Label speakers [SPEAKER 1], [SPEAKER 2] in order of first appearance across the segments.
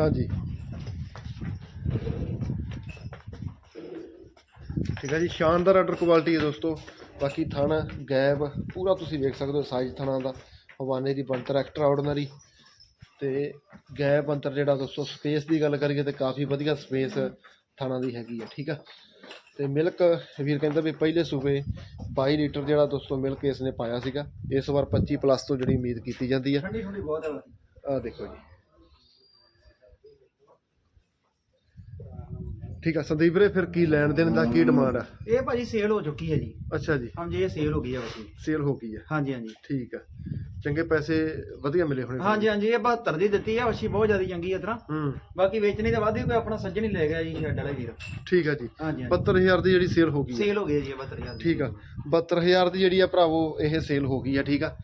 [SPEAKER 1] ਹਾਂਜੀ। ਠੀਕ ਹੈ ਜੀ ਸ਼ਾਨਦਾਰ ਆਰਡਰ ਕੁਆਲਿਟੀ ਹੈ ਦੋਸਤੋ। ਬਾਕੀ ਥਣ ਗੈਬ ਪੂਰਾ ਤੁਸੀਂ ਵੇਖ ਸਕਦੇ ਹੋ ਸਾਈਜ਼ ਥਣਾਂ ਦਾ। ਹਵਾਨੇ ਦੀ ਬਣਤਰ ਐਕਸਟਰਾ ਆਰਡੀਨਰੀ ਤੇ ਗੈਪ ਅੰਤਰ ਜਿਹੜਾ ਦੋਸਤੋ ਸਪੇਸ ਦੀ ਗੱਲ ਕਰੀਏ ਤੇ ਕਾਫੀ ਵਧੀਆ ਸਪੇਸ ਥਣਾਂ ਦੀ ਹੈਗੀ ਹੈ ਠੀਕ ਆ। ਤੇ ਮਿਲਕ ਵੀਰ ਕਹਿੰਦਾ ਵੀ ਪਹਿਲੇ ਸੂਬੇ 22 ਲੀਟਰ ਜਿਹੜਾ ਦੋਸਤੋ ਮਿਲਕ ਇਸ ਨੇ ਪਾਇਆ ਸੀਗਾ। ਇਸ ਵਾਰ 25 ਪਲੱਸ ਤੋਂ ਜਿਹੜੀ ਉਮੀਦ ਕੀਤੀ ਜਾਂਦੀ ਆ
[SPEAKER 2] ਠੰਡੀ ਠੰਡੀ ਬਹੁਤ ਹੈ
[SPEAKER 1] ਆਹ ਦੇਖੋ ਜੀ। ਠੀਕ ਆ ਸੰਦੀਪ ਵੀਰੇ ਫਿਰ ਕੀ ਲੈਣ ਦੇਣ ਦਾ ਕੀ ਡਿਮਾਂਡ ਆ?
[SPEAKER 2] ਇਹ ਭਾਜੀ ਸੇਲ ਹੋ ਚੁੱਕੀ ਹੈ ਜੀ।
[SPEAKER 1] ਅੱਛਾ ਜੀ।
[SPEAKER 2] ਹਾਂਜੀ ਇਹ ਸੇਲ ਹੋ ਗਈ ਹੈ ਵਸੀ
[SPEAKER 1] ਸੇਲ ਹੋ ਗਈ ਆ।
[SPEAKER 2] ਹਾਂਜੀ ਹਾਂਜੀ।
[SPEAKER 1] ਠੀਕ ਆ। ਚੰਗੇ ਪੈਸੇ ਵਧੀਆ ਮਿਲੇ ਹੋਣੇ
[SPEAKER 2] ਹਾਂਜੀ ਹਾਂਜੀ ਇਹ 72 ਦੀ ਦਿੱਤੀ ਹੈ ਵਸੀ ਬਹੁਤ ਜ਼ਿਆਦਾ ਚੰਗੀ ਹੈ ਤਰ੍ਹਾਂ।
[SPEAKER 1] ਹੂੰ।
[SPEAKER 2] ਬਾਕੀ ਵੇਚਣੀ ਤਾਂ ਵਾਧੀ ਕੋਈ ਆਪਣਾ ਸੱਜਣ ਹੀ ਲੈ ਗਿਆ ਜੀ ਸ਼ੈਡ ਵਾਲੇ ਵੀਰ।
[SPEAKER 1] ਠੀਕ ਆ ਜੀ।
[SPEAKER 2] ਹਾਂਜੀ ਹਾਂਜੀ।
[SPEAKER 1] 72000 ਦੀ ਜਿਹੜੀ ਸੇਲ ਹੋ ਗਈ ਆ।
[SPEAKER 2] ਸੇਲ ਹੋ ਗਈ ਹੈ ਜੀ ਇਹ 72000 ਦੀ।
[SPEAKER 1] ਠੀਕ ਆ। 72000 ਦੀ ਜਿਹੜੀ ਆ ਭਰਾਵੋ ਇਹ ਸੇਲ ਹੋ ਗਈ ਆ ਠੀਕ ਆ।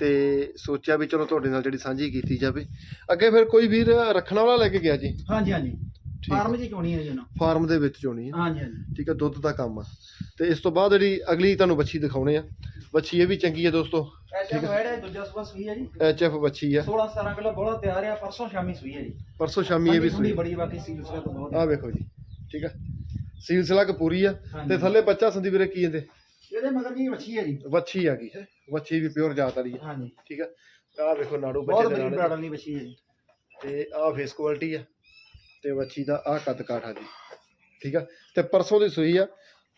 [SPEAKER 1] ਤੇ ਸੋਚਿਆ ਵੀ ਚਲੋ ਤੁਹਾਡੇ ਨਾਲ ਜਿਹੜੀ ਸਾਂਝੀ ਕੀਤੀ ਜਾਵੇ। ਅੱਗੇ ਫਿਰ ਕੋਈ ਵੀਰ ਰੱਖਣ ਵਾਲਾ ਲੈ ਕੇ ਗਿਆ ਜੀ?
[SPEAKER 2] ਹਾਂਜੀ ਹਾਂਜੀ।
[SPEAKER 1] ਆ।
[SPEAKER 2] ਫਾਰਮ ਜੀ ਚੋਣੀ ਹੈ ਜੀ ਉਹਨਾਂ
[SPEAKER 1] ਫਾਰਮ ਦੇ ਵਿੱਚ ਚੋਣੀ ਆ
[SPEAKER 2] ਹਾਂਜੀ ਹਾਂਜੀ।
[SPEAKER 1] ਠੀਕ ਆ ਦੁੱਧ ਦਾ ਕੰਮ ਆ। ਤੇ ਇਸ ਤੋਂ ਬਾਅਦ ਜਿਹੜੀ ਅਗਲੀ ਤੁਹਾਨੂੰ ਬੱਚੀ ਦਿਖਾਉਣੇ ਆ। ਬੱਚੀ ਇਹ ਵੀ ਚੰਗੀ ਆ ਦੋਸਤੋ।
[SPEAKER 2] ਐਚਐਫ ਵੈੜ ਹੈ ਦੂਜਾ ਸੂਆ ਸੂਈ ਹੈ ਜੀ।
[SPEAKER 1] ਐਚ ਐਫ ਬੱਚੀ ਆ।
[SPEAKER 2] 16 17 ਕਿਲੋ ਬੋਲਾ ਤਿਆਰ ਹੈ ਪਰਸੋਂ ਸ਼ਾਮੀ ਸੂਈ ਹੈ ਜੀ।
[SPEAKER 1] ਪਰਸੋਂ ਸ਼ਾਮੀ ਇਹ ਵੀ ਸੂਈ।
[SPEAKER 2] ਬੜੀ ਬਾਕੀ ਸੀਲ ਸੂਆ ਤਾਂ ਬਹੁਤ
[SPEAKER 1] ਆ।
[SPEAKER 2] ਹੈ।
[SPEAKER 1] ਵੇਖੋ ਜੀ। ਠੀਕ ਆ ਸੀਲ ਸਲਗ ਪੂਰੀ ਆ। ਤੇ ਥੱਲੇ ਬੱਚਾ ਸੰਦੀਪ ਵੀਰੇ ਕੀ ਕਹਿੰਦੇ?
[SPEAKER 2] ਇਹਦੇ ਮਗਰ ਜੀ ਵੱਛੀ ਹੈ ਜੀ।
[SPEAKER 1] ਵੱਛੀ ਆ ਗਈ ਹੈ। ਵੱਛੀ ਵੀ ਪਿਓਰ ਜਾਤ ਵਾਲੀ ਆ।
[SPEAKER 2] ਹਾਂਜੀ।
[SPEAKER 1] ਠੀਕ ਆ ਆ ਵੇਖੋ ਨਾੜੂ ਬੱਚੇ ਦੇ
[SPEAKER 2] ਬੜੀ
[SPEAKER 1] ਨਾਲ।
[SPEAKER 2] ਬਰਾਡਲ ਦੀ ਵੱਛੀ ਹੈ ਜੀ।
[SPEAKER 1] ਤੇ ਆ ਫੇਸ ਕੁਆਲਿਟੀ ਆ। ਤੇ ਵੱਛੀ ਦਾ ਆ ਕੱਦ ਕਾਠਾ ਜੀ। ਠੀਕ ਆ? ਤੇ ਪਰਸੋਂ ਦੀ ਸੂਈ ਆ।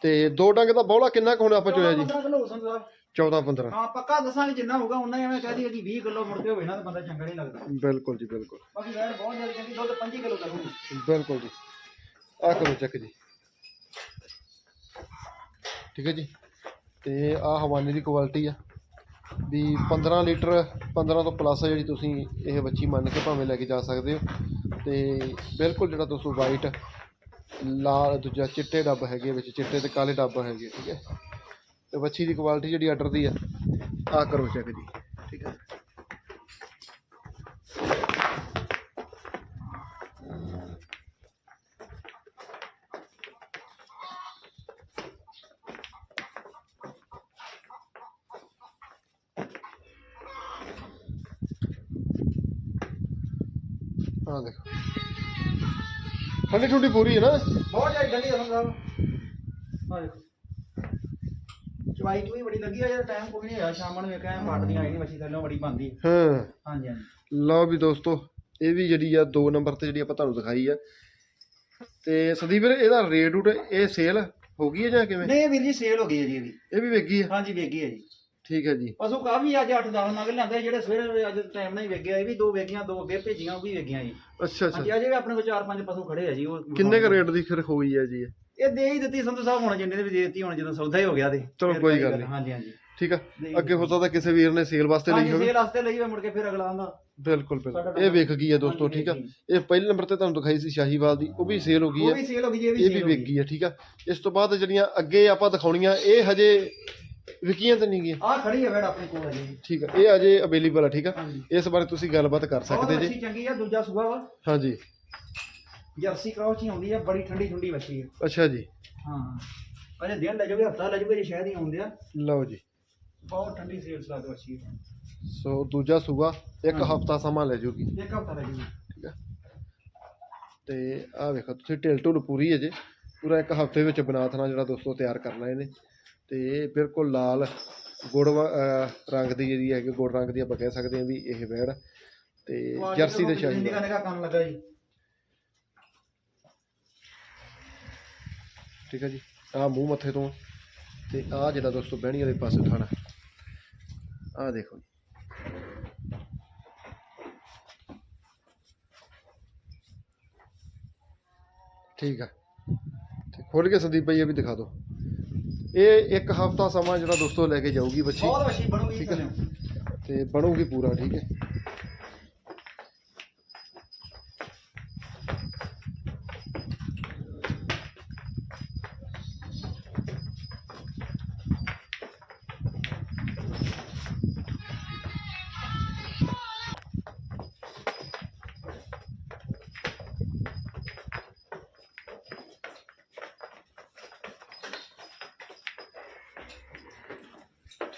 [SPEAKER 1] ਤੇ ਦੋ ਡੰਗ ਦਾ ਬੌਲਾ ਕਿੰਨਾ ਕੁ ਹੁਣ ਆਪਾਂ ਚੋਇਆ ਜੀ?
[SPEAKER 2] 15 ਕਿਲੋ ਹੁਸਨ ਸਾਹਿਬ
[SPEAKER 1] 14 15
[SPEAKER 2] ਹਾਂ ਪੱਕਾ ਦੱਸਾਂਗੇ ਜਿੰਨਾ ਹੋਊਗਾ ਉਹਨਾਂ ਐਵੇਂ ਕਹਿ ਦਈਏ ਕਿ 20 ਕਿਲੋ ਮੁੜ ਕੇ ਹੋਵੇ ਨਾ ਤਾਂ ਬੰਦਾ ਚੰਗਾ ਨਹੀਂ ਲੱਗਦਾ।
[SPEAKER 1] ਬਿਲਕੁਲ ਜੀ ਬਿਲਕੁਲ।
[SPEAKER 2] ਬਾਕੀ ਵੈਰ ਬਹੁਤ ਜ਼ਿਆਦਾ ਚੰਗੀ ਦੁੱਧ 5 ਕਿਲੋ ਕਰੂਗੀ
[SPEAKER 1] ਬਿਲਕੁਲ ਜੀ। ਆ ਕਰੋ ਚੈੱਕ ਜੀ। ਠੀਕ ਹੈ ਜੀ? ਤੇ ਆ ਹਵਾਨੇ ਦੀ ਕੁਆਲਿਟੀ ਆ। ਵੀ 15 ਲੀਟਰ 15 ਤੋਂ ਪਲੱਸ ਜਿਹੜੀ ਤੁਸੀਂ ਇਹ ਬੱਚੀ ਮੰਨ ਕੇ ਭਾਵੇਂ ਲੈ ਕੇ ਜਾ ਸਕਦੇ ਹੋ। ਤੇ ਬਿਲਕੁਲ ਜਿਹੜਾ ਤੁਸੀਂ ਵਾਈਟ ਲਾਲ ਦੂਜਾ ਚਿੱਟੇ ਡੱਬ ਹੈਗੇ ਵਿੱਚ, ਚਿੱਟੇ ਤੇ ਕਾਲੇ ਡੱਬ ਹੈਗੇ, ਠੀਕ ਹੈ। ਤੇ ਬੱਚੀ ਦੀ ਕੁਆਲਿਟੀ ਜਿਹੜੀ ਆਰਡਰ ਦੀ ਆ ਆ ਕਰੋ ਚੈੱਕ ਜੀ, ਠੀਕ ਹੈ ਆ ਦੇਖੋ ਠੰਡੀ ਠੁੰਡੀ ਪੂਰੀ ਹੈ ਨਾ?
[SPEAKER 2] ਬਹੁਤ ਜ਼ਿਆਦਾ ਠੰਡੀ ਹੁਸਨ ਸਾਹਿਬ ਹਾਂ ਚਵਾਈ ਚੂਈ ਬੜੀ ਲੱਗੀ ਆ ਜਿਹੜਾ ਟਾਈਮ ਕੋਈ ਨਹੀਂ ਹੋਇਆ। ਸ਼ਾਮਾਂ ਨੂੰ ਵੇਖਿਆ ਪਾਟਦੀ ਆਈ ਨਹੀਂ ਵੱਛੀ ਥੱਲੋਂ ਬੜੀ ਬੰਦੀ
[SPEAKER 1] ਹਾਂ।
[SPEAKER 2] ਹਾਂਜੀ ਹਾਂਜੀ।
[SPEAKER 1] ਲਓ ਵੀ ਦੋਸਤੋ ਇਹ ਵੀ ਜਿਹੜੀ ਆ ਦੋ ਨੰਬਰ ਤੇ ਜਿਹੜੀ ਆਪਾਂ ਤੁਹਾਨੂੰ ਦਿਖਾਈ ਆ। ਤੇ ਸੰਦੀਪ ਵੀਰ ਇਹਦਾ ਰੇਟ ਇਹ ਸੇਲ ਹੋ ਗਈ ਹੈ ਜਾਂ ਕਿਵੇਂ?
[SPEAKER 2] ਨਹੀਂ ਇਹ ਵੀਰ ਜੀ ਸੇਲ ਹੋ ਗਈ ਹੈ ਜੀ ਇਹਦੀ
[SPEAKER 1] ਇਹ ਵੀ ਵੇਗੀ ਆ?
[SPEAKER 2] ਹਾਂਜੀ ਵੇਗੀ ਹੈ ਜੀ।
[SPEAKER 1] ਠੀਕ ਹੈ ਜੀ।
[SPEAKER 2] ਪਸ਼ੂ ਕਾਫੀ ਅੱਜ 8-10 ਨਗ ਲਿਆਂਦੇ ਜਿਹੜੇ ਸਵੇਰੇ ਅੱਜ ਟਾਈਮ ਨਾਲ ਹੀ ਵੇਗਿਆ ਇਹ ਵੀ ਦੋ ਵੇਗੀਆਂ ਦੋ ਅੱਗੇ ਭੇਜੀਆਂ ਉਹ ਵੀ ਵੇਗੀਆਂ ਜੀ।
[SPEAKER 1] ਅੱਛਾ
[SPEAKER 2] ਹਾਂਜੀ
[SPEAKER 1] ਅੱਛਾ
[SPEAKER 2] ਅਜੇ ਵੀ ਆਪਣੇ ਕੋਲ 4-5 ਪਸ਼ੂ ਖੜੇ ਆ ਜੀ ਉਹ
[SPEAKER 1] ਕਿੰਨੇ ਕ ਰੇਟ ਦੀ ਫਿਰ ਹੋਈ ਹੈ ਜੀ ਇਹ?
[SPEAKER 2] ਇਹ ਦੇ ਹੀ ਦਿੱਤੀ ਸੰਧੂ ਸਾਹਿਬ ਹੁਣ ਜਿੰਨੇ ਦੀ ਵੀ ਦੇ ਦਿੱਤੀ ਹੁਣ ਜਦੋਂ ਸੌਦਾ ਹੀ ਹੋ ਗਿਆ ਤੇ।
[SPEAKER 1] ਚਲੋ
[SPEAKER 2] ਫਿਰ
[SPEAKER 1] ਕੋਈ ਗੱਲ ਨਹੀਂ।
[SPEAKER 2] ਹਾਂਜੀ ਹਾਂਜੀ।
[SPEAKER 1] ਠੀਕ ਆ। ਅੱਗੇ ਹੋ ਸਕਦਾ ਕਿਸੇ ਵੀਰ ਨੇ ਸੇਲ ਵਾਸਤੇ ਲਈ
[SPEAKER 2] ਹਾਂਜੀ
[SPEAKER 1] ਹੋਵੇ।
[SPEAKER 2] ਸੇਲ ਵਾਸਤੇ ਲਈ ਹੋਵੇ ਮੁੜ ਕੇ ਫਿਰ ਅਗਲਾ ਆਂਦਾ
[SPEAKER 1] ਬਿਲਕੁਲ ਬਿਲਕੁਲ। ਇਹ ਵੇਖ ਗਈ ਹੈ ਦੋਸਤੋ
[SPEAKER 2] ਹਾਂਜੀ,
[SPEAKER 1] ਠੀਕ ਆ।
[SPEAKER 2] ਵੇਖ
[SPEAKER 1] ਇਹ ਪਹਿਲੇ ਨੰਬਰ ਤੇ ਤੁਹਾਨੂੰ ਦਿਖਾਈ ਸੀ ਸ਼ਾਹੀਵਾਲ ਦੀ ਉਹ ਵੀ ਸੇਲ ਹੋ ਗਈ
[SPEAKER 2] ਉਹ
[SPEAKER 1] ਹੈ।
[SPEAKER 2] ਵੀ ਸੇਲ ਹੋ ਗਈ ਜੀ, ਇਹ ਵੀ
[SPEAKER 1] ਇਹ ਵੀ
[SPEAKER 2] sale ਹੋ
[SPEAKER 1] ਵਿਕ
[SPEAKER 2] ਗਈ।
[SPEAKER 1] ਗਈ ਹੈ ਠੀਕ ਆ। ਇਸ ਤੋਂ ਬਾਅਦ ਜਿਹੜੀਆਂ ਅੱਗੇ ਆਪਾਂ ਦਿਖਾਉਣੀਆਂ ਇਹ ਹਜੇ ਵਿਕੀਆਂ ਤਾਂ ਨਹੀਂ ਗਈਆਂ?
[SPEAKER 2] ਆਹ ਖੜੀ ਹੈ ਵੇੜ ਆਪਣੇ ਕੋਲ ਅਜੇ ਜੀ।
[SPEAKER 1] ਠੀਕ ਆ ਇਹ ਅਜੇ ਅਵੇਲੇਬਲ ਆ ਠੀਕ ਆ?
[SPEAKER 2] ਹਾਂਜੀ।
[SPEAKER 1] ਇਸ ਬਾਰੇ ਤੁਸੀਂ ਗੱਲਬਾਤ ਕਰ
[SPEAKER 2] ਬਹੁਤ
[SPEAKER 1] ਸਕਦੇ ਜੀ।
[SPEAKER 2] ਅੱਛੀ ਚੰਗੀ ਆ ਦੂਜਾ ਸੂਆ ਵਾ।
[SPEAKER 1] ਹਾਂਜੀ।
[SPEAKER 2] ਜਰਸੀ ਕ੍ਰਾਸ ਹੀ ਆਉਂਦੀ ਆ ਬੜੀ ਠੰਡੀ ਠੰਡੀ ਵੱਛੀ ਹੈ
[SPEAKER 1] ਅੱਛਾ ਜੀ।
[SPEAKER 2] ਹਾਂ। ਅਜੇ ਦਿਨ ਲੈ ਜਾਓਗੇ ਹਫਤਾ ਲੈ ਜਾਓਗੇ ਜੇ ਸ਼ਾਇਦ ਹੀ ਆਉਂਦੇ ਆ।
[SPEAKER 1] ਲਓ ਜੀ।
[SPEAKER 2] ਬਹੁਤ ਠੰਡੀ ਸੇਲਸ ਲੱਗਦੀ ਵੱਛੀ। ਹੈ
[SPEAKER 1] ਸੋ ਦੂਜਾ ਸੂਆ ਇੱਕ
[SPEAKER 2] ਹਾਂਜੀ।
[SPEAKER 1] ਹਫਤਾ ਸਮਾਂ ਲੈ ਜੂਗੀ।
[SPEAKER 2] ਇੱਕ ਹਫਤਾ ਲੈ ਜਾਓਗੇ
[SPEAKER 1] ਠੀਕ ਆ? ਤੇ ਆਹ ਵੇਖੋ ਤੁਸੀਂ ਢਿਲ ਢੁਲ ਪੂਰੀ ਹੈ ਜੇ। ਪੂਰਾ ਇੱਕ ਹਫ਼ਤੇ ਵਿੱਚ ਬਨਾਥਣਾ ਜਿਹੜਾ ਦੋਸਤੋ ਤਿਆਰ ਕਰਨਾ ਇਹਨੇ। ਤੇ ਇਹ ਬਿਲਕੁਲ ਲਾਲ ਗੁੜ ਰੰਗ ਦੀ ਜਿਹੜੀ ਹੈਗੀ ਗੁੜ ਰੰਗ ਦੀ ਆਪਾਂ ਕਹਿ ਸਕਦੇ ਹਾਂ ਵੀ ਇਹ ਵੈੜ ਤੇ ਜਰਸੀ ਦੇ ਸ਼ਾਹੀ
[SPEAKER 2] ਨਿਕਾ ਨਿਕਾ ਕੰਮ ਲੱਗਾ ਜੀ।
[SPEAKER 1] ਠੀਕ ਹੈ ਜੀ। ਆਹ ਮੂੰਹ ਮੱਥੇ ਤੋਂ ਤੇ ਆਹ ਜਿਹੜਾ ਦੋਸਤੋ ਬਹਿਣੀ ਵਾਲੇ ਪਾਸੇ ਥਾਣਾ। ਆਹ ਦੇਖੋ ਜੀ। ਠੀਕ ਆ। ਤੇ ਖੋਲ ਕੇ ਸੰਦੀਪ ਭਾਈ ਇਹ ਵੀ ਦਿਖਾ ਦਿਓ। ਇਹ ਇੱਕ ਹਫਤਾ ਸਮਾਂ ਜਿਹੜਾ ਦੋਸਤੋ ਲੈ ਕੇ ਜਾਊਗੀ ਬੱਚੀ।
[SPEAKER 2] ਬਹੁਤ ਵੱਛੀ ਬਣੂਗੀ
[SPEAKER 1] ਠੀਕ ਹੈ। ਤੇ ਬਣੂਗੀ ਪੂਰਾ ਠੀਕ ਹੈ।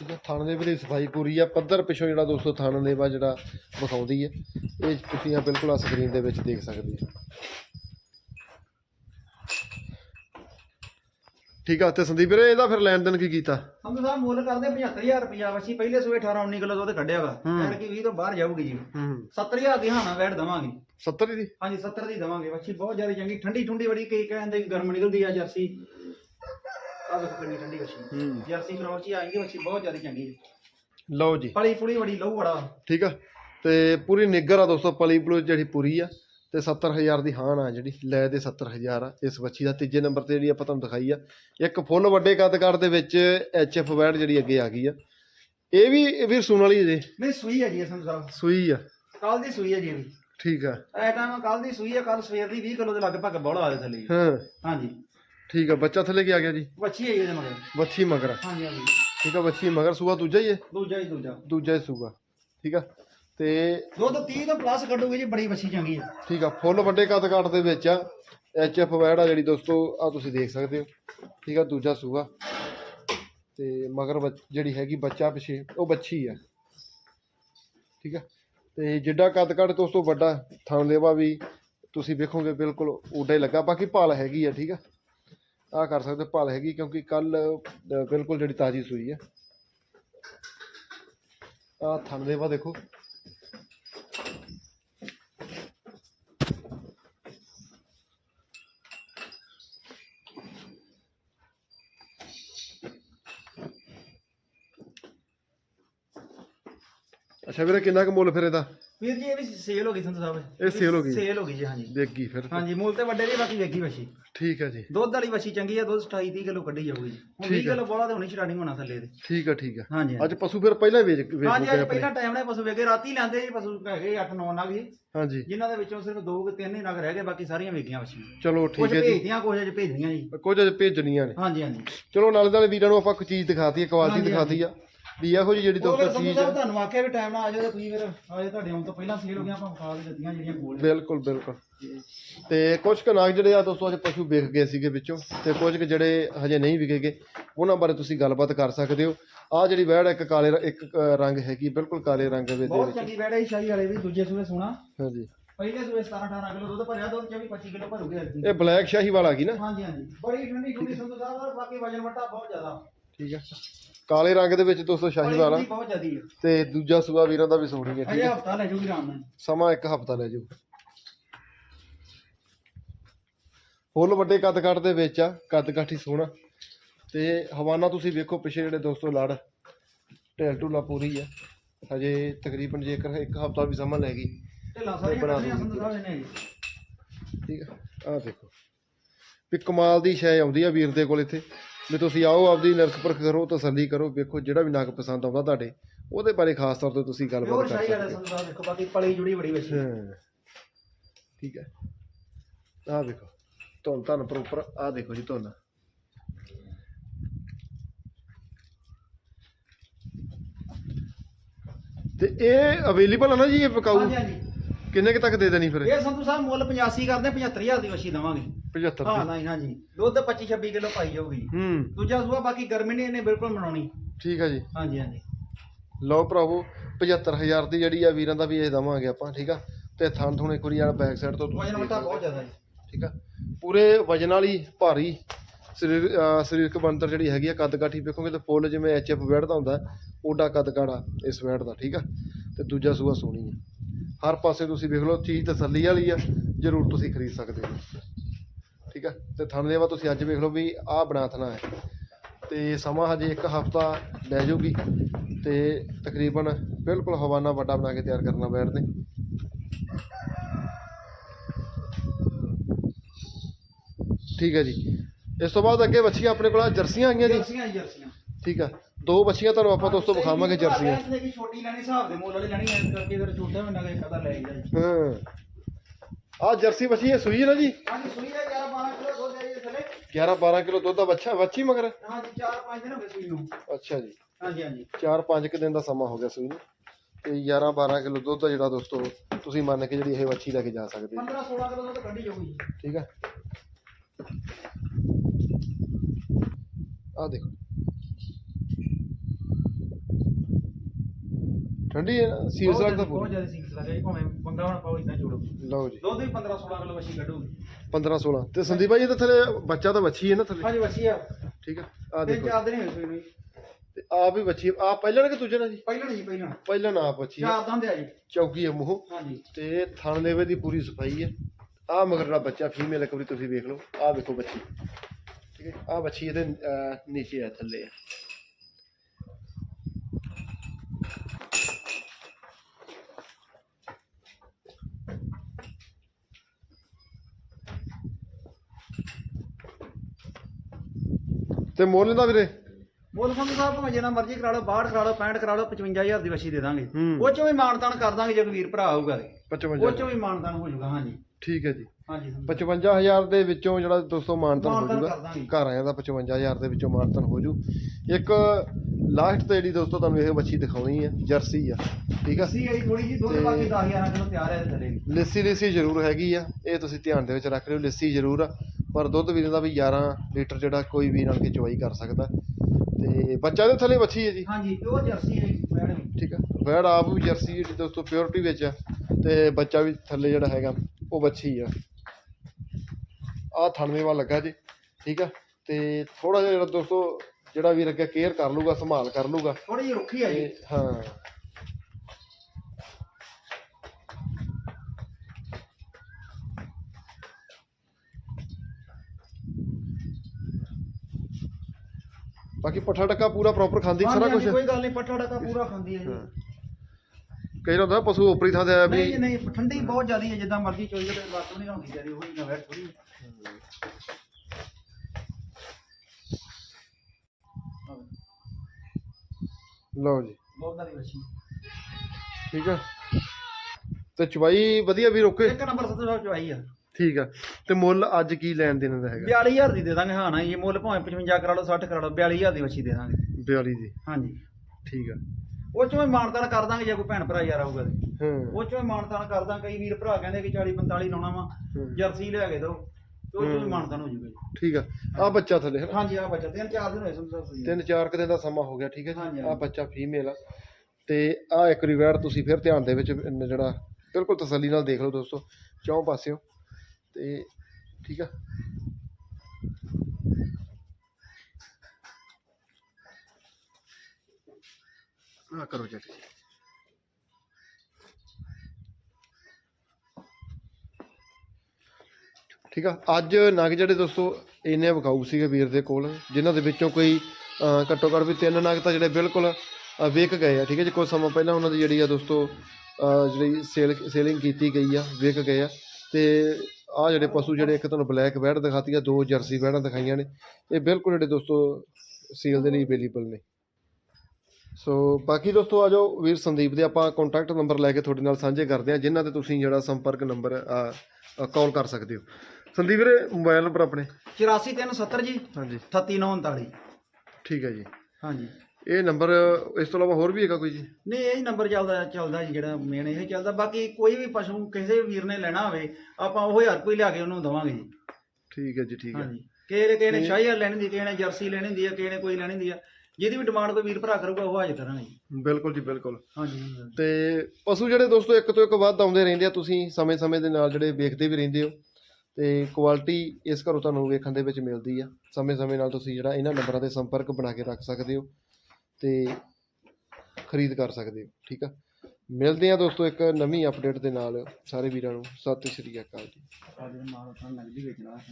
[SPEAKER 1] ਠੀਕ ਹੈ ਥਣ ਦੇ ਦੀ ਸਫ਼ਾਈ ਪੂਰੀ ਆ ਪੱਧਰ ਪਿੱਛੋਂ ਜਿਹੜਾ ਦੋਸਤੋ ਥਣ ਦੇ ਜਿਹੜਾ ਵਿਖਾਉਂਦੀ ਹੈ ਇਹ ਤੁਸੀਂ ਆ ਬਿਲਕੁਲ ਆ ਸਕਰੀਨ ਦੇ ਵਿੱਚ ਦੇਖ ਸਕਦੇ ਹੋ। ਠੀਕ ਆ ਤੇ ਸੰਦੀਪ ਵੀਰੇ ਇਹਦਾ ਫਿਰ ਲੈਣ ਦੇਣ ਕੀ ਕੀਤਾ?
[SPEAKER 2] ਸੰਧੂ ਸਾਹਿਬ ਮੁੱਲ ਕਰਦੇ 75000 ਰੁਪਇਆ ਵਛੀ ਪਹਿਲੇ ਸੂਏ 18 19 ਕਿਲੋ ਦੁੱਧ ਕੱਢਿਆ ਵਾ
[SPEAKER 1] ਹੂੰ।
[SPEAKER 2] ਐਰ ਕੀ 20 ਤੋਂ ਬਾਹਰ ਜਾਊਗੀ ਜੀ।
[SPEAKER 1] ਹੂੰ
[SPEAKER 2] 70000 ਦੀ ਹਾਣਾ ਵੈਟ ਦਵਾਂਗੇ।
[SPEAKER 1] 70 ਦੀ?
[SPEAKER 2] ਹਾਂਜੀ 70 ਦੀ ਦਵਾਂਗੇ ਵਛੀ ਬਹੁਤ ਜ਼ਿਆਦਾ ਚੰਗੀ ਠੰਡੀ ਠੰਡੀ ਬੜੀ ਕਈ ਕਹਿੰਦੇ ਗਰਮ ਨਿਕਲਦੀ ਆ ਜਰਸੀ। ਆ ਵੇਖੋ ਕਿੰਨੀ ਠੰਡੀ ਵਛੀ
[SPEAKER 1] ਹੂੰ।
[SPEAKER 2] ਜਰਸੀ ਕ੍ਰੋਸ ਚ ਆਏਗੀ ਵਛੀ ਬਹੁਤ ਜ਼ਿਆਦਾ ਚੰਗੀ ਹੈ
[SPEAKER 1] ਲਓ ਜੀ।
[SPEAKER 2] ਪਲੀ ਪੁਲੀ ਬੜੀ ਲਹੂ ਬੜਾ
[SPEAKER 1] ਠੀਕ ਆ। ਤੇ ਪੂਰੀ ਨਿੱਗਰ ਆ ਦੋਸਤੋ ਪਲੀ ਪਲੂ ਜਿਹੜੀ ਪੂਰੀ ਆ। ਤੇ 70000 ਦੀ ਹਾਨ ਆ ਜਿਹੜੀ ਲੈ ਦੇ 70000 ਆ ਇਸ ਬੱਚੀ ਦਾ। ਤੀਜੇ ਨੰਬਰ ਤੇ ਜਿਹੜੀ ਆਪਾਂ ਤੁਹਾਨੂੰ ਦਿਖਾਈ ਆ ਇੱਕ ਫੁੱਲ ਵੱਡੇ ਕੱਦ ਦੇ ਵਿੱਚ ਐਚਐਫ ਵੈਡ ਜਿਹੜੀ ਅੱਗੇ ਆ ਗਈ ਆ। ਇਹ ਵੀ ਇਹ ਵੀ ਸੂਣ ਵਾਲੀ ਜੇ?
[SPEAKER 2] ਨਹੀਂ ਸੂਈ ਹੈ ਜੀ ਸੰਧੂ ਸਾਹਿਬ
[SPEAKER 1] ਸੂਈ ਆ।
[SPEAKER 2] ਕੱਲ ਦੀ ਸੂਈ ਹੈ ਜੀ ਇਹ ਵੀ।
[SPEAKER 1] ਠੀਕ ਆ।
[SPEAKER 2] ਇਹ ਟਾਈਮ ਕੱਲ ਦੀ ਸੂਈ ਹੈ ਕੱਲ ਸਵੇਰ ਦੀ 20 ਕਿਲੋ ਦੇ ਲਗਭਗ ਬੋਲਾ ਆ ਥੱਲੇ।
[SPEAKER 1] ਹਾਂ।
[SPEAKER 2] ਹਾਂਜੀ।
[SPEAKER 1] ਠੀਕ ਆ ਬੱਚਾ ਥੱਲੇ ਕੀ ਆ ਗਿਆ ਜੀ?
[SPEAKER 2] ਵੱਛੀ ਹੈ ਜੀ ਇਹਦੇ ਮਗਰ।
[SPEAKER 1] ਬੱਚੀ ਮਗਰ।
[SPEAKER 2] ਹਾਂਜੀ ਹਾਂਜੀ।
[SPEAKER 1] ਠੀਕ ਆ ਬੱਚੀ ਮਗਰ। ਸੂਆ ਦੂਜਾ ਹੀ ਹੈ?
[SPEAKER 2] ਦੂਜਾ ਹੀ ਦੂਜਾ।
[SPEAKER 1] ਦੂਜਾ ਹੀ ਸੂਆ। ਠੀਕ ਆ ਤੇ
[SPEAKER 2] ਦੁੱਧ 30 ਤੋਂ ਪਲੱਸ ਕੱਢੂਗੀ ਜੀ ਬੜੀ ਵੱਛੀ ਚੰਗੀ ਹੈ
[SPEAKER 1] ਠੀਕ ਆ ਫੁੱਲ ਵੱਡੇ ਕੱਦ ਦੇ ਵਿੱਚ ਆ ਐਚਐਫ ਵੈਡ ਆ ਜਿਹੜੀ ਦੋਸਤੋ ਆ ਤੁਸੀਂ ਦੇਖ ਸਕਦੇ ਹੋ। ਠੀਕ ਆ ਦੂਜਾ ਸੂਆ। ਤੇ ਮਗਰ ਜਿਹੜੀ ਹੈਗੀ ਬੱਚਾ ਪਿਛੇ ਉਹ ਬੱਚੀ ਆ। ਠੀਕ ਆ ਤੇ ਜਿੱਡਾ ਕੱਦ ਕੱਦ ਦੋਸਤੋ ਵੱਡਾ ਥਣ ਲੇਵਾ ਵੀ ਤੁਸੀਂ ਵੇਖੋਗੇ ਬਿਲਕੁਲ ਉਡਾ ਹੀ ਲੱਗਾ। ਬਾਕੀ ਭਾਲ ਹੈਗੀ ਆ ਠੀਕ ਆ। ਆ ਕਰ ਸਕਦੇ, ਭਾਲ ਹੈਗੀ ਕਿਉਂਕਿ ਕੱਲ ਬਿਲਕੁਲ ਜਿਹੜੀ ਤਾਜੀ ਸੂਈ ਹੈ ਆ ਥਣ ਲੇਵਾ ਦੇਖੋ। ਅੱਛਾ ਵੀਰੇ, ਕਿੰਨਾ ਕੁ ਮੁੱਲ ਫਿਰ ਇਹਦਾ?
[SPEAKER 2] ਵੀਰ ਜੀ ਇਹ ਵੀ ਸੇਲ ਹੋ ਗਈ ਸੰਧੂ ਸਾਹਿਬ
[SPEAKER 1] ਇਹ sale ਹੋ ਗਈ?
[SPEAKER 2] ਸੇਲ ਹੋ ਗਈ ਜੀ ਹਾਂਜੀ।
[SPEAKER 1] ਵੇਗੀ ਫਿਰ।
[SPEAKER 2] ਹਾਂਜੀ ਮੁੱਲ ਤੇ ਵੱਡੇ ਜੀ ਬਾਕੀ ਵੇਗੀ ਵੱਛੀ।
[SPEAKER 1] ਠੀਕ ਹੈ ਜੀ।
[SPEAKER 2] ਦੁੱਧ ਵਾਲੀ ਵੱਛੀ ਚੰਗੀ ਹੈ ਦੁੱਧ 28 30 ਕਿਲੋ ਕੱਢੀ ਜਾਊਗੀ ਹੁਣ 20
[SPEAKER 1] ਠੀਕ ਹੈ।
[SPEAKER 2] ਕਿਲੋ ਬੋਲਾ ਤੇ ਹੁਣੀ ਸਟਾਰਟਿੰਗ ਹੋਣਾ ਥੱਲੇ ਦੇ
[SPEAKER 1] ਠੀਕ ਹੈ ਠੀਕ ਹੈ
[SPEAKER 2] ਹਾਂਜੀ
[SPEAKER 1] ਅੱਜ ਪਸ਼ੂ ਫਿਰ ਪਹਿਲਾਂ ਹੀ ਵੇਚ ਵੇਚ
[SPEAKER 2] ਹਾਂਜੀ ਅੱਜ
[SPEAKER 1] ਆਪਣੇ।
[SPEAKER 2] ਪਹਿਲਾਂ ਟਾਈਮ ਨਾਲ ਪਸ਼ੂ ਵੇਗੇ ਰਾਤੀ ਲੈਂਦੇ ਜੀ ਪਸ਼ੂ ਹੈਗੇ 8 9 ਨਗ ਜੀ।
[SPEAKER 1] ਹਾਂਜੀ।
[SPEAKER 2] ਜਿਨ੍ਹਾਂ ਦੇ ਵਿੱਚੋਂ ਸਿਰਫ ਦੋ ਕਿ ਤਿੰਨ ਹੀ ਨਗ ਰਹਿ ਗਏ ਬਾਕੀ ਸਾਰੀਆਂ ਵੇਗੀਆਂ ਵੱਛੀਆਂ।
[SPEAKER 1] ਚਲੋ
[SPEAKER 2] ਕੁਝ
[SPEAKER 1] ਠੀਕ ਹੈ ਜੀ।
[SPEAKER 2] ਭੇਜਦੀਆਂ ਕੁਝ ਅਜੇ ਭੇਜਣੀਆਂ ਜੀ।
[SPEAKER 1] ਕੁਝ ਅਜੇ ਭੇਜਣੀਆਂ ਨੇ।
[SPEAKER 2] ਹਾਂਜੀ ਹਾਂਜੀ।
[SPEAKER 1] ਚਲੋ ਨਾਲੇ ਨਾਲੇ ਵੀਰਾਂ ਨੂੰ ਆਪਾਂ ਕੋਈ ਚੀਜ਼ ਦਿਖਾਤੀ ਹੈ ਕੁਆਲਿਟੀ
[SPEAKER 2] ਹਾਂਜੀ,
[SPEAKER 1] ਦਿਖਾਤੀ ਆ। ਵੀ ਇਹੋ ਜਿਹੀ ਜਿਹੜੀ
[SPEAKER 2] ਸੰਧੂ
[SPEAKER 1] ਚੀਜ਼
[SPEAKER 2] ਸਾਹਿਬ ਤੁਹਾਨੂੰ ਆਖਿਆ ਵੀ ਟਾਈਮ ਨਾਲ ਆ ਜਾਓ ਤੇ ਤੁਸੀਂ ਫਿਰ ਆਜੇ ਤੁਹਾਡੇ ਆਉਣ ਤੋਂ ਪਹਿਲਾਂ ਸੇਲ ਹੋ ਗਿਆ ਆਪਾਂ ਖਾ ਵੀ ਦਿੱਤੀਆਂ ਜਿਹੜੀਆਂ ਕੋਲ
[SPEAKER 1] ਬਿਲਕੁਲ ਬਿਲਕੁਲ। ਤੇ ਕੁਝ ਕੁ ਨਾਗ ਜਿਹੜੇ ਆ ਦੋਸਤੋ ਅੱਜ ਪਸ਼ੂ ਵਿਕ ਗਏ ਸੀਗੇ ਵਿੱਚੋਂ ਤੇ ਕੁਝ ਕੁ ਜਿਹੜੇ ਹਜੇ ਨਹੀਂ ਵਿਕੇਗੇ ਉਹਨਾਂ ਬਾਰੇ ਤੁਸੀਂ ਗੱਲਬਾਤ ਕਰ ਸਕਦੇ ਹੋ। ਆ ਜਿਹੜੀ ਵੈੜ ਇੱਕ ਕਾਲੇ ਰ- ਇੱਕ ਅ, ਰੰਗ ਹੈਗੀ ਬਿਲਕੁਲ ਕਾਲੇ ਰੰਗ ਦੇ
[SPEAKER 2] ਬਹੁਤ
[SPEAKER 1] ਵਿੱਚ
[SPEAKER 2] ਚੰਗੀ ਬੈੜ ਹੈ ਸ਼ਾਹੀ ਵਾਲੇ ਵੀ ਦੂਜੇ ਸੂਏ ਸੋਣਾ
[SPEAKER 1] ਹਾਂਜੀ।
[SPEAKER 2] ਪਹਿਲੇ ਸੂਏ 17 18 ਕਿਲੋ ਦੁੱਧ ਭਰਿਆ ਦੁੱਧ 24 25 ਕਿਲੋ ਭਰੂਗੇ ਅਰਜੀ
[SPEAKER 1] ਇਹ ਬਲੈਕ ਸ਼ਾਹੀ ਵਾਲਾ ਗਈ ਨਾ?
[SPEAKER 2] ਹਾਂਜੀ ਹਾਂਜੀ। ਬੜੀ ਠੰਡੀ ਠੰਡੀ ਸੰਧੂ ਸਾਹਿਬ ਔਰ ਬਾਕੀ ਵਜਨ ਵਟਾ ਬਹੁਤ ਜ਼ਿਆਦਾ।
[SPEAKER 1] ਠੀਕ ਹੈ ਕਾਲੇ ਰੰਗ ਦੇ ਵਿੱਚ ਦੋਸਤੋ ਸ਼ਾਹੀ ਵਾਲਾ।
[SPEAKER 2] ਬੜੀ ਬਹੁਤ ਜ਼ਿਆਦੀ ਹੈ
[SPEAKER 1] ਤੇ ਦੂਜਾ ਸੂਆ ਵੀਰਾਂ ਦਾ ਵੀ ਸੋਣੀ ਹੈ ਠੀਕ
[SPEAKER 2] ਅਜੇ
[SPEAKER 1] ਹੈ
[SPEAKER 2] ਹਫਤਾ ਲੈ ਜੂਗੀ ਆਰਾਮ ਨਾਲ।
[SPEAKER 1] ਸਮਾਂ ਇੱਕ ਹਫਤਾ ਲੈ ਜਾਊ ਫੁੱਲ ਵੱਡੇ ਕੱਦ ਕੱਟ ਦੇ ਵਿੱਚ ਆ ਕੱਦ ਕਾਠੀ ਸੋਹਣਾ। ਤੇ ਹਵਾਨਾ ਤੁਸੀਂ ਵੇਖੋ ਪਿਛੇ ਜਿਹੜੇ ਦੋਸਤੋ ਲੜ ਢੇਲ ਢੂਲਾ ਪੂਰੀ ਆ। ਹਜੇ ਤਕਰੀਬਨ ਜੇਕਰ ਇੱਕ ਹਫਤਾ ਵੀ ਸਮਾਂ ਲੈ ਗਈ
[SPEAKER 2] ਢਿੱਲਾਂ ਸਾਰੀਆਂ
[SPEAKER 1] ਬਣਾ ਦੂੰਗੀ। ਠੀਕ ਆ ਆਹ ਦੇਖੋ। ਵੀ ਕਮਾਲ ਦੀ ਸ਼ੈ ਆਉਂਦੀ ਆ ਵੀਰ ਦੇ ਕੋਲ ਇੱਥੇ। ਵੀ ਤੁਸੀਂ ਆਓ ਆਪਦੀ ਨਰਕ ਪਰਖ ਕਰੋ ਤਸੱਲੀ ਕਰੋ ਵੇਖੋ ਜਿਹੜਾ ਵੀ ਨਗ ਪਸੰਦ ਆਉਂਦਾ ਤੁਹਾਡੇ ਉਹਦੇ ਬਾਰੇ ਖਾਸ ਤੌਰ ਤੇ ਤੁਸੀਂ ਗੱਲਬਾਤ ਕਰ
[SPEAKER 2] ਸ਼ਾਹੀ ਵਾਲੇ
[SPEAKER 1] ਸਕਦੇ ਹੋ।
[SPEAKER 2] ਸੰਧੂ ਸਾਹਿਬ ਦੇਖੋ ਬਾਕੀ ਪਲੀ ਜੁੜੀ ਬੜੀ ਵਸੀ
[SPEAKER 1] ਹਾਂ ਠੀਕ ਹੈ। ਆਹ ਦੇਖੋ ਧੁੰਨ ਧੰਨ ਪ੍ਰੋਪਰ ਆਹ ਦੇਖੋ ਜੀ ਧੁੰਨ। ਤੇ ਇਹ ਅਵੇਲੇਬਲ ਹੈ ਨਾ ਜੀ ਇਹ ਪਕਾਊ?
[SPEAKER 2] ਹਾਂਜੀ ਹਾਂਜੀ।
[SPEAKER 1] ਕਿੰਨੇ ਕੁ ਤੱਕ ਦੇ ਦੇਣੀ ਫਿਰ?
[SPEAKER 2] ਇਹ ਸੰਧੂ ਸਾਹਿਬ ਮੁੱਲ 85 ਕਰਦੇ 75000 ਦੀ ਵਸੀ ਦਵਾਂਗੇ।
[SPEAKER 1] 75
[SPEAKER 2] ਹਾਂ
[SPEAKER 1] ਦੀ।
[SPEAKER 2] ਨਹੀਂ ਹਾਂਜੀ। ਦੁੱਧ 25 26 ਕਿਲੋ ਪਾਈ ਜਾਊਗੀ।
[SPEAKER 1] ਹੂੰ।
[SPEAKER 2] ਦੂਜਾ ਸੂਆ ਬਾਕੀ ਗਰਮੀ ਨੇ ਇਹਨੇ ਬਿਲਕੁਲ ਮਨਾਉਣੀ।
[SPEAKER 1] ਠੀਕ ਹੈ ਜੀ।
[SPEAKER 2] ਹਾਂਜੀ ਹਾਂਜੀ।
[SPEAKER 1] ਲਓ ਭਰਾਵੋ 75000 ਦੀ ਜਿਹੜੀ ਆ ਵੀਰਾਂ ਦਾ ਵੀ ਇਹ ਦਵਾਂਗੇ ਆਪਾਂ ਠੀਕ ਆ? ਤੇ ਥਣ ਥੁਣ ਇੱਕ ਵਾਰੀ ਆ ਬੈਕ ਸਾਈਡ ਤੋਂ ਤੁਸੀਂ
[SPEAKER 2] ਵਜਨ
[SPEAKER 1] ਦੇਖ
[SPEAKER 2] ਵਟਾ
[SPEAKER 1] ਸਕਦੇ
[SPEAKER 2] ਬਹੁਤ ਜ਼ਿਆਦਾ ਜੀ।
[SPEAKER 1] ਠੀਕ ਆ? ਪੂਰੇ ਵਜਨ ਵਾਲੀ ਭਾਰੀ ਸਰੀਰ ਅਹ ਸਰੀਰਕ ਬਣਤਰ ਜਿਹੜੀ ਹੈਗੀ ਆ ਕੱਦ ਕਾਠੀ ਵੇਖੋਗੇ ਤੇ ਫੁੱਲ ਜਿਵੇਂ ਐਚਐਫ ਵੈੜ ਦਾ ਹੁੰਦਾ ਓਡਾ ਕੱਦ ਕਾੜਾ ਇਸ ਵੈੜ ਦਾ ਠੀਕ ਆ? ਤੇ ਦੂਜਾ ਸੂਆ ਸੋਹਣੀ ਆ। ਹਰ ਪਾਸੇ ਤੁਸੀਂ ਵੇਖ ਲਓ ਚੀਜ਼ ਤਸੱਲੀ ਵਾਲੀ ਆ ਜ਼ਰੂਰ ਤੁਸੀਂ ਖਰੀਦ ਸਕਦੇ ਹੋ। ਠੀਕ ਆ? ਤੇ ਥਣ ਦੇਵਾ ਤੁਸੀਂ ਅੱਜ ਵੇਖ ਲਓ ਵੀ ਆਹ ਬਣਾ ਥਣਾ ਹੈ। ਤੇ ਸਮਾਂ ਹਜੇ ਇੱਕ ਹਫਤਾ ਲੈ ਜਾਊਗੀ ਤੇ ਤਕਰੀਬਨ ਬਿਲਕੁਲ ਹਵਾਨਾ ਵੱਡਾ ਬਣਾ ਕੇ ਤਿਆਰ ਕਰਨਾ ਵੈੜ ਨੇ। ਠੀਕ ਹੈ ਜੀ। ਇਸ ਤੋਂ ਬਾਅਦ ਅੱਗੇ ਬੱਚੀਆਂ ਆਪਣੇ ਕੋਲ ਜਰਸੀਆਂ ਆਈਆਂ ਜੀ?
[SPEAKER 2] ਜਰਸੀਆਂ ਜਰਸੀਆਂ।
[SPEAKER 1] ਠੀਕ ਆ। ਦੋ ਬੱਚੀਆਂ ਤੁਹਾਨੂੰ ਆਪਾਂ ਦੋਸਤੋ ਵਿਖਾਵਾਂਗੇ ਜਰਸੀਆਂ।
[SPEAKER 2] ਕੀ ਛੋਟੀ ਲੈਣੀ ਹਿਸਾਬ ਦੇ ਮੁੱਲ ਵਾਲੀ ਲੈਣੀ ਐ ਕਰਕੇ ਫਿਰ ਛੋਟਾ ਵੀ ਨਾ ਇੱਕ ਅੱਧਾ ਲੈ ਜਾ ਜੀ।
[SPEAKER 1] ਹਾਂ। ਆ ਜਰਸੀ ਬੱਚੀ ਇਹ ਸੂਈ ਹੈ ਨਾ ਜੀ?
[SPEAKER 2] ਹਾਂਜੀ ਸੂਈ ਦਾ 11 12 ਕਿਲੋ ਦੁੱਧ ਹੈ ਜੀ ਥੱਲੇ
[SPEAKER 1] 11 12 ਕਿਲੋ ਦੁੱਧ ਦਾ ਬੱਚਾ ਬੱਚੀ ਮਗਰ?
[SPEAKER 2] ਹਾਂਜੀ 4 5 ਦਿਨ ਹੋ ਗਏ ਸੂਈ ਨੂੰ।
[SPEAKER 1] ਅੱਛਾ ਜੀ।
[SPEAKER 2] ਹਾਂਜੀ ਹਾਂਜੀ।
[SPEAKER 1] 4 5 ਕੁ ਦਿਨ ਦਾ ਸਮਾਂ ਹੋ ਗਿਆ ਸੂਈ ਨੂੰ। ਤੇ 11 12 ਕਿਲੋ ਦੁੱਧ ਦਾ ਜਿਹੜਾ ਦੋਸਤੋ ਤੁਸੀਂ ਮੰਨ ਕੇ ਜਿਹੜੀ ਇਹ ਬੱਚੀ ਲੈ ਕੇ ਜਾ ਸਕਦੇ। ਹੋ
[SPEAKER 2] 15 16 ਕਿਲੋ ਦੁੱਧ ਕੱਢੀ ਜਾਊਗੀ।
[SPEAKER 1] ਠੀਕ ਆ? ਆ ਦੇਖੋ। ਠੰਡੀ ਹੈ ਨਾ? ਸੀਰਸ
[SPEAKER 2] ਬਹੁਤ ਜ਼ਿਆਦਾ- ਬਹੁਤ
[SPEAKER 1] ਪੂਰੀ
[SPEAKER 2] ਜ਼ਿਆਦਾ ਸੀਸ ਲੱਗਾ ਜੀ ਭਾਵੇਂ ਬੰਗਾ ਹੁਣ ਪਾਓ ਇਦਾਂ ਜੋੜੋ
[SPEAKER 1] ਲਓ ਜੀ।
[SPEAKER 2] ਦੁੱਧ ਵੀ 15 16 ਕਿਲੋ ਵਛੀ ਕੱਢੂਗੀ।
[SPEAKER 1] 15 16 ਤੇ ਸੰਦੀਪ ਭਾਈ ਇਹ ਤਾਂ ਥੱਲੇ ਬੱਚਾ ਤਾਂ ਵੱਛੀ ਹੈ ਨਾ ਥੱਲੇ?
[SPEAKER 2] ਹਾਂਜੀ ਵਛੀ ਆ।
[SPEAKER 1] ਠੀਕ ਹੈ ਆ
[SPEAKER 2] ਤਿੰਨ
[SPEAKER 1] ਦੇਖੋ।
[SPEAKER 2] ਚਾਰ ਦਿਨ ਹੋਏ ਸੂਈ ਨੂੰ। ਜੀ।
[SPEAKER 1] ਤੇ ਆਪ ਹੀ ਵੱਛੀ ਆ ਪਹਿਲਾਂ ਕਿ ਦੂਜੇ ਨਾਲ ਜੀ?
[SPEAKER 2] ਪਹਿਲਾਂ ਜੀ ਪਹਿਲਾਂ
[SPEAKER 1] ਪਹਿਲਾਂ ਨਾ ਆਪ ਵੱਛੀ ਹੈ
[SPEAKER 2] ਚਾਰ ਦੰਦ ਆ ਜੀ।
[SPEAKER 1] ਚੌਕੀ ਹੈ ਮੂੰਹ।
[SPEAKER 2] ਹਾਂਜੀ।
[SPEAKER 1] ਤੇ ਥਣ ਦੇਵੇ ਦੀ ਪੂਰੀ ਸਫ਼ਾਈ ਹੈ ਆ ਮਗਰ ਜਿਹੜਾ ਬੱਚਾ ਫੀਮੇਲ ਇੱਕ ਵਾਰੀ ਤੁਸੀਂ ਵੇਖ ਲਓ। ਆ ਵੇਖੋ ਬੱਚੀ ਠੀਕ ਹੈ ਆ ਬੱਚੀ ਇਹਦੇ ਅਹ, ਨੀਚੇ ਹੈ ਥੱਲੇ ਹੈ ਤੇ ਮੁੱਲ ਦਾ ਵੀਰੇ
[SPEAKER 2] ਬੋਲ ਸੰਧੂ ਸਾਹਿਬ ਭਾਵੇਂ ਜਿੰਨਾ ਮਰਜ਼ੀ ਕਰਾ ਲਓ 62 ਕਰਾ ਲਓ 65 ਕਰਾ ਲਓ 55000 ਦੀ ਵਛੀ ਦੇ ਦਾਂਗੇ
[SPEAKER 1] ਹੂੰ।
[SPEAKER 2] ਉਹ ਚੋਂ ਵੀ ਮਾਨਤਾਨ ਕਰ ਦਾਂਗੇ ਜੇ ਕੋਈ ਵੀਰ ਭਰਾ ਆਊਗਾ ਤੇ। ਉਹ
[SPEAKER 1] 55
[SPEAKER 2] ਚੋਂ ਵੀ ਮਾਨਤਾਨ ਹੋ ਜਾਊਗਾ ਹਾਂਜੀ
[SPEAKER 1] ਠੀਕ ਹੈ ਜੀ
[SPEAKER 2] ਹਾਂਜੀ
[SPEAKER 1] 55000 ਦੇ ਵਿੱਚੋਂ ਜਿਹੜਾ ਦੋਸਤੋ ਮਾਨਤਨ ਹੋ ਜਾਊਗਾ
[SPEAKER 2] ਦਾਂਗੇ।
[SPEAKER 1] ਘਰ ਆਇਆ ਦਾ 55000 ਦੇ ਵਿੱਚੋਂ ਮਾਨਤਨ ਹੋ ਜੂ ਇੱਕ ਲਾਸਟ ਤੇ ਜਿਹੜੀ ਦੋਸਤੋ ਤੁਹਾਨੂੰ ਇਹ ਬੱਚੀ ਦਿਖਾਉਣੀ ਹੈ ਜਰਸੀ ਆ ਠੀਕ ਆ
[SPEAKER 2] ਅਸੀਂ ਇਹ ਥੋੜੀ ਜੀ ਦੁੱਧ
[SPEAKER 1] ਤੇ-
[SPEAKER 2] ਬਾਕੀ 10 11 ਕਿਲੋ ਤਿਆਰ ਹੈ ਥੱਲੇ।
[SPEAKER 1] ਲੱਸੀ ਲੱਸੀ ਜ਼ਰੂਰ ਹੈਗੀ ਆ ਇਹ ਤੁਸੀਂ ਧਿਆਨ ਦੇ ਵਿੱਚ ਰੱਖ ਲਿਓ ਲੱਸੀ ਜ਼ਰੂਰ ਆ ਪਰ ਦੁੱਧ ਵੀ ਇਹਦਾ ਵੀ 11 ਲੀਟਰ ਜਿਹੜਾ ਕੋਈ ਵੀ ਨਾਲ ਕੇ ਚਵਾਈ ਕਰ ਸਕਦਾ। ਤੇ ਬੱਚਾ ਦੇ ਥੱਲੇ ਬੱਚੀ ਹੈ ਜੀ?
[SPEAKER 2] ਹਾਂਜੀ ਪਿਓਰ ਜਰਸੀ ਹੈ ਮੈਡਮ
[SPEAKER 1] ਠੀਕ ਆ। ਵੈੜ ਆਪ ਵੀ ਜਰਸੀ ਜਿਹੜੀ ਦੋਸਤੋ ਪਿਓਰਿਟੀ ਵਿੱਚ ਆ। ਤੇ ਬੱਚਾ ਵੀ ਥੱਲੇ ਜਿਹੜਾ ਹੈਗਾ ਉਹ ਬੱਚੀ ਆ। ਆ ਥਣਵੇਵਾ ਲੱਗਾ ਜੀ ਠੀਕ ਆ। ਤੇ ਥੋੜਾ ਜਿਹਾ ਜਿਹੜਾ ਦੋਸਤੋ ਜਿਹੜਾ ਵੀ ਅੱਗੇ ਕੇਅਰ ਕਰ ਲੂਗਾ ਸੰਭਾਲ ਕਰ ਲੂਗਾ
[SPEAKER 2] ਥੋੜੀ ਜਿਹੀ ਰੁੱਖੀ ਹੈ ਜੀ।
[SPEAKER 1] ਹਾਂ। ਬਾਕੀ ਪੱਠਾ ਟੱਕਾ ਪੂਰਾ ਪ੍ਰੋਪਰ ਖਾਂਦੀ ਸਾਰਾ ਕੁਝ
[SPEAKER 2] ਕੋਈ ਗੱਲ ਨਹੀਂ ਪੱਠਾ ਡਕਾ ਪੂਰਾ ਖਾਂਦੀ ਹੈ ਜੀ।
[SPEAKER 1] ਕਈ ਵਾਰ ਹੁੰਦਾ ਪਸ਼ੂ ਉਪਰੀ ਥਾਂ ਤੇ ਆ
[SPEAKER 2] ਨਹੀਂ
[SPEAKER 1] ਵੀ
[SPEAKER 2] ਜੀ, ਨਹੀਂ ਠੰਡੀ ਬਹੁਤ ਜ਼ਿਆਦੀ ਹੈ ਜਿੱਦਾਂ ਮਰਜ਼ੀ ਚੋਈ ਤੇ ਲੱਤ ਨਹੀਂ ਹੁੰਦੀ ਜਿਹੜੀ ਉਹੀ ਨਾ ਵੈਟ ਥੋੜੀ
[SPEAKER 1] ਲਓ ਜੀ।
[SPEAKER 2] ਬਹੁਤ ਜ਼ਿਆਦੀ ਵਛੀ।
[SPEAKER 1] ਠੀਕ ਆ। ਤੇ ਚਵਾਈ ਵਧੀਆ ਵੀ ਰੋਕੇ
[SPEAKER 2] ਇੱਕ ਨੰਬਰ ਸੱਤ ਸੌ ਚਵਾਈ ਆ।
[SPEAKER 1] ਠੀਕ ਆ। ਤੇ ਮੁੱਲ ਅੱਜ ਕੀ ਲੈਣ ਦੇਣ ਦਾ ਹੈਗਾ?
[SPEAKER 2] 42000 ਦੀ ਦੇ ਦਾਂਗੇ ਹਾਂ ਨਾ ਇਹ ਮੁੱਲ ਭਾਵੇਂ 55 ਕਰਾ ਲਓ 60 ਕਰਾ ਲਓ 42000 ਦੀ ਵਛੀ ਦੇ ਦਾਂਗੇ।
[SPEAKER 1] 42 ਦੀ?
[SPEAKER 2] ਹਾਂਜੀ।
[SPEAKER 1] ਠੀਕ ਆ।
[SPEAKER 2] ਉਹ ਚੋਂ ਮਾਨਤਾਨ ਕਰ ਦਾਂਗੇ ਜੇ ਕੋਈ ਭੈਣ ਭਰਾ ਯਾਰ ਆਊਗਾ ਤੇ।
[SPEAKER 1] ਹਾਂ।
[SPEAKER 2] ਉਹ ਚੋਂ ਮਾਨਤਾਨ ਕਰ ਦਾਂ ਕਈ ਵੀਰ ਭਰਾ ਕਹਿੰਦੇ ਕਿ 40 45 ਲਾਉਣਾ ਵਾ
[SPEAKER 1] ਹੂੰ।
[SPEAKER 2] ਜਰਸੀ ਲਿਆ ਕੇ ਤੇ ਉਹ ਚੋਂ ਵੀ
[SPEAKER 1] ਹੂੰ।
[SPEAKER 2] ਮਾਨਤਾਨ ਹੋ ਜੂਗਾ ਜੀ।
[SPEAKER 1] ਠੀਕ ਆ। ਆ ਬੱਚਾ ਥੱਲੇ ਹਨਾ?
[SPEAKER 2] ਹਾਂਜੀ ਆ ਬੱਚਾ ਤਿੰਨ ਚਾਰ ਦਿਨ ਹੋਏ ਤੁਸੀਂ।
[SPEAKER 1] ਤਿੰਨ ਚਾਰ ਕੁ ਦਿਨ ਦਾ ਸਮਾਂ ਹੋ ਗਿਆ ਠੀਕ ਹੈ
[SPEAKER 2] ਹਾਂਜੀ,
[SPEAKER 1] ਜੀ ਆ
[SPEAKER 2] ਹਾਂਜੀ।
[SPEAKER 1] ਬੱਚਾ ਫੀਮੇਲ ਆ। ਤੇ ਆ ਇੱਕ ਰਿਵੈਰ ਤੁਸੀਂ ਫਿਰ ਧਿਆਨ ਦੇ ਵਿੱਚ ਨ- ਜਿਹੜਾ ਬਿਲਕੁਲ ਤਸੱਲੀ ਨਾਲ ਦੇਖ ਲਓ ਦੋਸਤੋ ਚੌਂ ਪਾਸਿਓਂ। ਤੇ ਠੀਕ ਆ। ਆ ਕਰੋ ਜੀ ਠੀਕ ਆ। ਅੱਜ ਨਗ ਜਿਹੜੇ ਦੋਸਤੋ ਇੰਨੇ ਵਿਕਾਊ ਸੀਗੇ ਵੀਰ ਦੇ ਕੋਲ ਜਿਨ੍ਹਾਂ ਦੇ ਵਿੱਚੋਂ ਕੋਈ ਘੱਟੋ ਘੱਟ ਵੀ ਤਿੰਨ ਨਗ ਤਾਂ ਜਿਹੜੇ ਬਿਲਕੁਲ ਅਹ, ਵਿਕ ਗਏ ਆ। ਠੀਕ ਹੈ ਜੀ ਕੁਝ ਸਮਾਂ ਪਹਿਲਾਂ ਉਹਨਾਂ ਦੀ ਜਿਹੜੀ ਆ ਦੋਸਤੋ ਜਿਹੜੀ ਸੇਲ ਸੇਲਿੰਗ ਕੀਤੀ ਗਈ ਆ ਵਿਕ ਗਏ ਆ। ਤੇ ਆ ਜਿਹੜੇ ਪਸ਼ੂ ਜਿਹੜੇ ਇੱਕ ਤੁਹਾਨੂੰ ਬਲੈਕ ਵੈੜ ਦਿਖਾਤੀ ਆ ਦੋ ਜਰਸੀ ਵੈੜਾਂ ਦਿਖਾਈਆਂ ਨੇ। ਇਹ ਬਿਲਕੁਲ ਜਿਹੜੇ ਦੋਸਤੋ ਸੇਲ ਦੇ ਲਈ ਅਵੇਲੇਬਲ ਨੇ। ਸੋ ਬਾਕੀ ਦੋਸਤੋ ਆ ਜਾਓ ਵੀਰ ਸੰਦੀਪ ਦੇ ਆਪਾਂ ਕੰਟੈਕਟ ਨੰਬਰ ਲੈ ਕੇ ਤੁਹਾਡੇ ਨਾਲ ਸਾਂਝੇ ਕਰਦੇ ਆ ਜਿਨ੍ਹਾਂ ਤੇ ਤੁਸੀਂ ਜਿਹੜਾ ਸੰਪਰਕ ਨੰਬਰ ਕਾਲ ਕਰ ਸਕਦੇ ਹੋ। ਸੰਦੀਪ ਵੀਰੇ ਮੋਬਾਈਲ ਨੰਬਰ ਆਪਣੇ?
[SPEAKER 2] 84370 ਜੀ
[SPEAKER 1] ਹਾਂਜੀ।
[SPEAKER 2] 3939
[SPEAKER 1] ਠੀਕ ਹੈ ਜੀ।
[SPEAKER 2] ਹਾਂਜੀ।
[SPEAKER 1] ਇਹ ਨੰਬਰ ਇਸ ਤੋਂ ਇਲਾਵਾ ਹੋਰ ਵੀ ਹੈਗਾ ਕੋਈ ਜੀ?
[SPEAKER 2] ਨਹੀਂ ਇਹ ਨੰਬਰ ਚੱਲਦਾ ਚੱਲਦਾ ਜੀ ਜਿਹੜਾ ਮੇਨ ਇਹ ਚੱਲਦਾ। ਬਾਕੀ ਕੋਈ ਵੀ ਪਸ਼ੂ ਕਿਸੇ ਵੀ ਵੀਰ ਨੇ ਲੈਣਾ ਹੋਵੇ ਆਪਾਂ ਉਹ ਹਜ਼ਾਰ ਕੋਈ ਲਿਆ ਕੇ ਉਹਨੂੰ ਦਵਾਂਗੇ ਜੀ।
[SPEAKER 1] ਠੀਕ ਹੈ ਜੀ ਠੀਕ ਹੈ।
[SPEAKER 2] ਹਾਂਜੀ। ਕਿਸੇ ਨੇ ਕਿਸੇ ਨੇ ਸ਼ਾਹੀਵਾਲ ਲੈਣੀ ਦੀ ਕਿਸੇ ਨੇ ਜਰਸੀ ਲੈਣੀ ਹੁੰਦੀ ਆ ਕਿਸੇ ਨੇ ਕੋਈ ਲੈਣੀ ਹੁੰਦੀ ਆ ਜਿਹਦੀ ਵੀ ਡਿਮਾਂਡ ਕੋਈ ਵੀਰ ਭਰਾ ਕਰੂਗਾ ਉਹ ਹਾਜ਼ਰ ਕਰਾਂਗੇ ਜੀ।
[SPEAKER 1] ਬਿਲਕੁਲ ਜੀ ਬਿਲਕੁਲ।
[SPEAKER 2] ਹਾਂਜੀ ਹਾਂਜੀ।
[SPEAKER 1] ਤੇ ਪਸ਼ੂ ਜਿਹੜੇ ਦੋਸਤੋ ਇੱਕ ਤੋਂ ਇੱਕ ਵੱਧ ਆਉਂਦੇ ਰਹਿੰਦੇ ਆ ਤੁਸੀਂ ਸਮੇਂ-ਸਮੇਂ ਦੇ ਨਾਲ ਜਿਹੜੇ ਵੇਖਦੇ ਵੀ ਰਹਿੰਦੇ ਹੋ ਤੇ ਕੁਆਲਿਟੀ ਇਸ ਘਰੋਂ ਤੁਹਾਨੂੰ ਵੇਖਣ ਦੇ ਵਿੱਚ ਮਿਲਦੀ ਆ। ਸਮੇਂ-ਸਮੇਂ ਨਾਲ ਤੁਸੀਂ ਜਿਹੜਾ ਇਹਨਾਂ ਨੰਬਰਾਂ ਤੇ ਸੰਪਰਕ ਬਣਾ ਕੇ ਰੱਖ ਸਕਦੇ ਹੋ। ਤੇ ਖਰੀਦ ਕਰ ਸਕਦੇ ਹੋ, ਠੀਕ ਆ? ਮਿਲਦੇ ਆ ਦੋਸਤੋ ਇੱਕ ਨਵੀਂ ਅਪਡੇਟ ਦੇ ਨਾਲ, ਸਾਰੇ ਵੀਰਾਂ ਨੂੰ, ਸਤਿ ਸ਼੍ਰੀ ਅਕਾਲ ਜੀ।
[SPEAKER 2] ਸਾਡੇ ਮਾਲ ਆਪਣਾ ਨਗਦੀ ਵੇਚਣਾ ਹੈ।